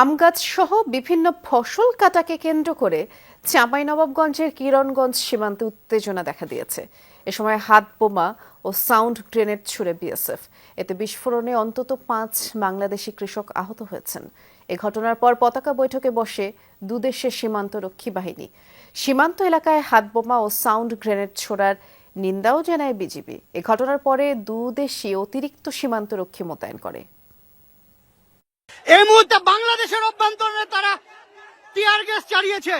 আম গাছ সহ বিভিন্ন ফসল কাটাকে কেন্দ্র করে চাঁপাইনবাবগঞ্জের কিরণগঞ্জ সীমান্তে উত্তেজনা দেখা দিয়েছে। এ সময় হাত বোমা ও সাউন্ড গ্রেনেড ছুড়ে বিএসএফ। এতে বিস্ফোরণে অন্তত পাঁচ বাংলাদেশি কৃষক আহত হয়েছেন। এ ঘটনার পর পতাকা বৈঠকে বসে দুদেশের সীমান্ত রক্ষী বাহিনী। সীমান্ত এলাকায় হাত বোমা ও সাউন্ড গ্রেনেড ছোড়ার নিন্দাও জানায় বিজিবি। এ ঘটনার পরে দুদেশই অতিরিক্ত সীমান্ত রক্ষী মোতায়েন করে। এই মুহূর্তে বাংলাদেশের অভ্যন্তরে তারা টিয়ার গ্যাস চালিয়েছে।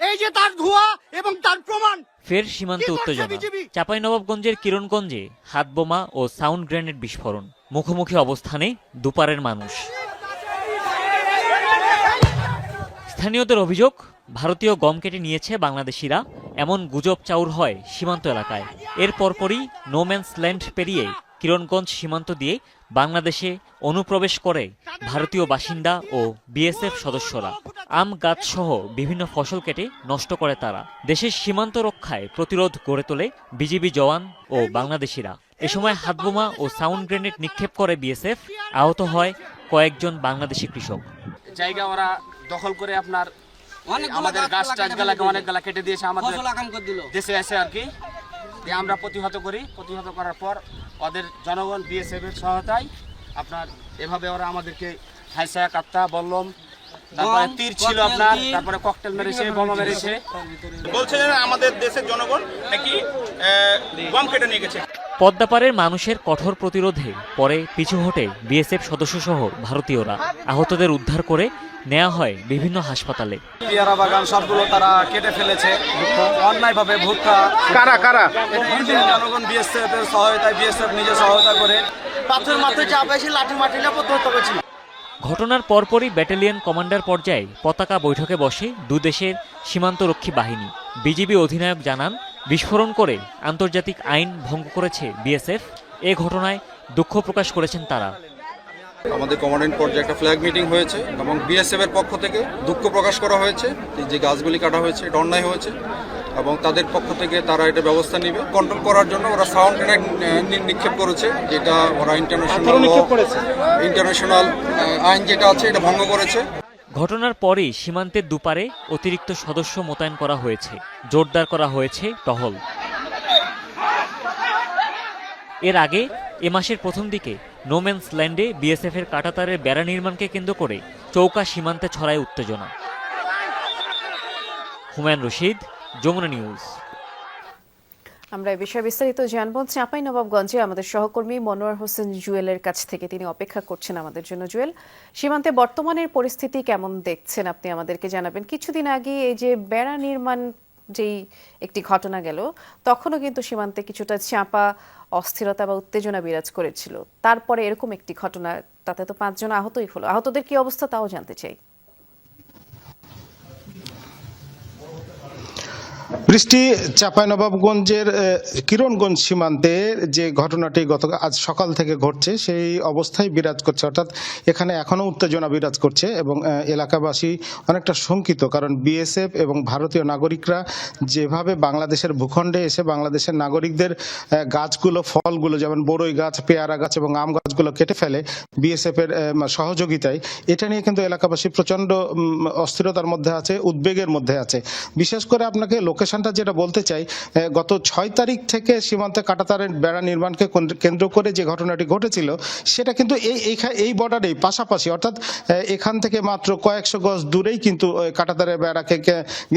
এই যে তার ধোঁয়া এবং তার প্রমাণ ফের সীমান্তে উত্তেজনা? চাঁপাইনবাবগঞ্জের কিরণগঞ্জে হাতবোমা ও সাউন্ড গ্রেনেড বিস্ফোরণ। মুখোমুখি অবস্থানে দুপারের মানুষ। স্থানীয়দের অভিযোগ ভারতীয় গম কেটে নিয়েছে বাংলাদেশিরা। এমন গুজব চাউর হয় সীমান্ত এলাকায়। এর পরপরই নোম্যান্স ল্যান্ড পেরিয়ে কিরণগঞ্জ সীমান্ত দিয়ে বাংলাদেশে অনুপ্রবেশ করে ভারতীয় বাসিন্দা ও বিএসএফ সদস্যরা। আম গাছসহ বিভিন্ন ফসল কেটে নষ্ট করে তারা। দেশের সীমান্ত রক্ষায় প্রতিরোধ গড়ে তোলে বিজিবি জওয়ান ও বাংলাদেশিরা। এ সময় হাতবোমা ও সাউন্ড গ্রেনেড নিক্ষেপ করে বিএসএফ। আহত হয় কয়েকজন বাংলাদেশি কৃষক। জায়গা ওরা দখল করে আপনার অনেকগুলো আমাদের গাছ টাছগুলাকে দিল। অনেক গালা কেটে দিয়েছে আমাদের ফসল আকাম করে দিল। দেশে এসে আর কি। দিয়ে আমরা প্রতিহত করি প্রতিহত করার পর ওদের জনগণ বিএসএফ এর সহায়তায় আপনার এভাবে ওরা আমাদেরকে হাইসা কাপ্তা বললম তারপরে তীর ছিল আপনার তারপরে ককটেল মেরেছে বোমা মেরেছে। বলছে আমাদের দেশের জনগণ নাকি বম কেটে নিয়ে গেছে? পদ্মাপাড়ের মানুষের কঠোর প্রতিরোধে পরে পিছু হটে বিএসএফ সদস্যসহ ভারতীয়রা। আহতদের উদ্ধার করে নেওয়া হয় বিভিন্ন হাসপাতালে। পেয়ারা বাগান সবগুলো তারা কেটে ফেলেছে। অন্যায়ভাবে ভুট্টা কারা কারা? জনগণ বিএসএফ এর সহায়তায় বিএসএফ নিজে সহায়তা করে পাথর মাথায় চাপ এসে লাঠি মাটি প্রতিহত ঘটনার পরপরই ব্যাটালিয়ন কমান্ডার পর্যায়ে পতাকা বৈঠকে বসে দুদেশের সীমান্তরক্ষী বাহিনী। বিজিবি অধিনায়ক জানান বিস্ফোরণ করে আন্তর্জাতিক আইন ভঙ্গ করেছে বিএসএফ এ ঘটনায় দুঃখ প্রকাশ করেছেন তারা। আমাদের কমান্ডেন্ট পর্যায়ে একটা ফ্ল্যাগ মিটিং হয়েছে এবং বিএসএফ এর পক্ষ থেকে দুঃখ প্রকাশ করা হয়েছে এই যে গাছগুলি কাটা হয়েছে এটা অন্যায় হয়েছে এবং তাদের পক্ষ থেকে তারা এটা ব্যবস্থা নেবে। কন্ট্রোল করার জন্য ওরা সাউন্ড গ্রেনেড নিক্ষেপ করেছে যেটা ওরা ইন্টারন্যাশনাল ইন্টারন্যাশনাল আইন যেটা আছে এটা ভঙ্গ করেছে। ঘটনার পরেই সীমান্তের দুপারে অতিরিক্ত সদস্য মোতায়েন করা হয়েছে। জোরদার করা হয়েছে টহল। এর আগে এ মাসের প্রথম দিকে নোম্যান্স ল্যান্ডে বিএসএফের কাটাতারের বেড়া নির্মাণকে কেন্দ্র করে চৌকা সীমান্তে ছড়ায় উত্তেজনা। হুমায়ুন রশিদ, যমুনা নিউজ। আমরা এই বিষয়ে বিস্তারিত জানব। চাঁপাই নবাবগঞ্জে আমাদের সহকর্মী মনোয়ার হোসেন জুয়েলের কাছ থেকে তিনি অপেক্ষা করছেন আমাদের জন্য। জুয়েল, সীমান্তে বর্তমানের পরিস্থিতি কেমন দেখছেন আপনি আমাদেরকে জানাবেন? কিছুদিন আগে এই যে বেড়া নির্মাণ যেই একটি ঘটনা গেল, তখনও কিন্তু সীমান্তে কিছুটা চাপা, অস্থিরতা বা উত্তেজনা বিরাজ করেছিল। তারপরে এরকম একটি ঘটনা, তাতে তো পাঁচজন আহতই হলো। আহতদের কি অবস্থা তাও জানতে চাই। বৃষ্টি চাঁপাইনবাবগঞ্জের কিরণগঞ্জ সীমান্তে যে ঘটনাটি গত আজ সকাল থেকে ঘটছে, সেই অবস্থায় বিরাজ করছে। অর্থাৎ এখানে এখনও উত্তেজনা বিরাজ করছে এবং এলাকাবাসী অনেকটা শঙ্কিত কারণ বিএসএফ এবং ভারতীয় নাগরিকরা যেভাবে বাংলাদেশের ভূখণ্ডে এসে বাংলাদেশের নাগরিকদের গাছগুলো, ফলগুলো যেমন বড়ই গাছ, পেয়ারা গাছ এবং আম গাছগুলো কেটে ফেলে বিএসএফের সহযোগিতায়, এটা নিয়ে কিন্তু এলাকাবাসী প্রচণ্ড অস্থিরতার মধ্যে আছে, উদ্বেগের মধ্যে আছে। বিশেষ করে আপনাকে লোকেশনটা যেটা বলতে চাই গত ছয় তারিখ থেকে সীমান্তে কাটাতারের বেড়া নির্মাণকে কেন্দ্র- করে যে ঘটনাটি ঘটেছিল, সেটা কিন্তু এই এই বর্ডারেই পাশাপাশি, অর্থাৎ এখান থেকে মাত্র কয়েকশো গজ দূরেই কিন্তু কাটাতারের বেড়াকে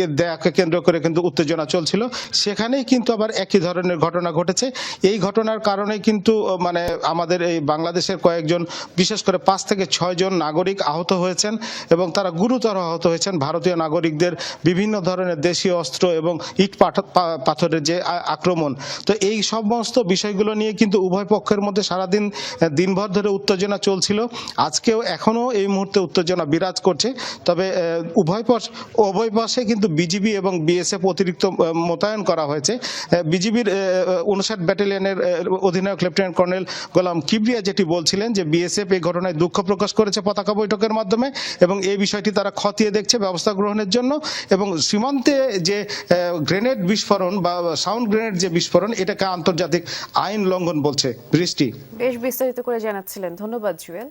দেয়াকে কেন্দ্র করে কিন্তু উত্তেজনা চলছিল। সেখানেই কিন্তু আবার একই ধরনের ঘটনা ঘটেছে। এই ঘটনার কারণে কিন্তু মানে আমাদের এই বাংলাদেশের কয়েকজন, বিশেষ করে পাঁচ থেকে ছয় জন নাগরিক আহত হয়েছেন এবং তারা গুরুতর আহত হয়েছেন। ভারতীয় নাগরিকদের বিভিন্ন ধরনের দেশীয় অস্ত্র এবং ইট পাথরের যে আক্রমণ। তো এই সমস্ত বিষয়গুলো নিয়ে কিন্তু উভয় পক্ষের মধ্যে সারাদিন দিনভর ধরে উত্তেজনা চলছিল। আজকেও এখনও এই মুহূর্তে উত্তেজনা বিরাজ করছে। তবে উভয় পাশ উভয় পাশে কিন্তু বিজিবি এবং বিএসএফ অতিরিক্ত মোতায়েন করা হয়েছে। বিজিবির উনষাট ব্যাটালিয়নের অধিনায়ক লেফটেন্যান্ট কর্নেল গোলাম কিবরিয়া যেটি বলছিলেন যে বিএসএফ এই ঘটনায় দুঃখ প্রকাশ করেছে পতাকা বৈঠকের মাধ্যমে এবং এই বিষয়টি তারা খতিয়ে দেখছে ব্যবস্থা গ্রহণের জন্য এবং সীমান্তে যে গ্রেনেড বিস্ফোরণ বা সাউন্ড গ্রেনেড যে বিস্ফোরণ, এটাকে আন্তর্জাতিক আইন লঙ্ঘন বলছে। বৃষ্টি। বেশ বিস্তারিত করে জানাচ্ছিলেন। ধন্যবাদ, জুয়েল।